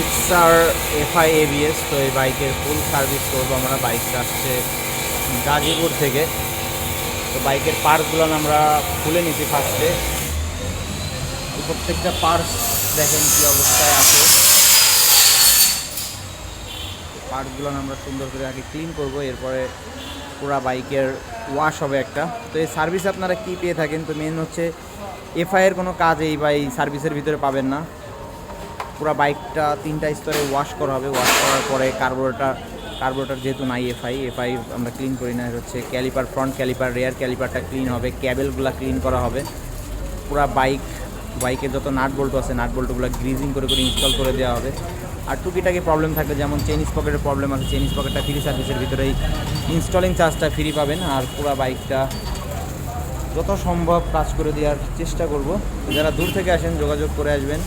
Pulsar FI ABS তো এই বাইকের ফুল সার্ভিস করব আমরা। বাইকটা আসছে গাজীপুর থেকে। তো বাইকের পার্টসগুলো আমরা খুলে নিছি ফার্স্টে প্রত্যেকটা পার্টস দেখেন কি অবস্থায় আছে। পার্টসগুলো আমরা সুন্দর করে আগে ক্লিন করব, এরপরে পুরা বাইকের ওয়াশ হবে একটা। তো এই সার্ভিস আপনারা কী পেয়ে থাকেন? তো মেন হচ্ছে এফআই এর কোনো কাজ এই বা এই সার্ভিসের ভিতরে পাবেন না। পুরো বাইকটা তিনটা স্তরে ওয়াশ করা হবে। ওয়াশ করার পরে কার্বোরেটার কার্বোরেটার যেহেতু নাই এফআই এফআই আমরা ক্লিন করি না, হচ্ছে ক্যালিপার ফ্রন্ট ক্যালিপার রেয়ার ক্যালিপারটা ক্লিন হবে ক্যাবেলগুলো ক্লিন করা হবে। পুরো বাইক বাইকের যত নাট বল্টু আছে নাট বল্টুগুলো গ্রিজিং করে করে ইনস্টল করে দেওয়া হবে। আর টুকিটাকি প্রবলেম থাকবে যেমন চেন পকেটের প্রবলেম আছে চেন পকেটটা ফ্রি সার্ভিসের ভিতরেই ইনস্টলিং চার্জটা ফ্রি পাবেন। আর পুরো বাইকটা যত সম্ভব কাজ করে দেওয়ার চেষ্টা করব। যারা দূর থেকে আসেন, যোগাযোগ করে আসবেন।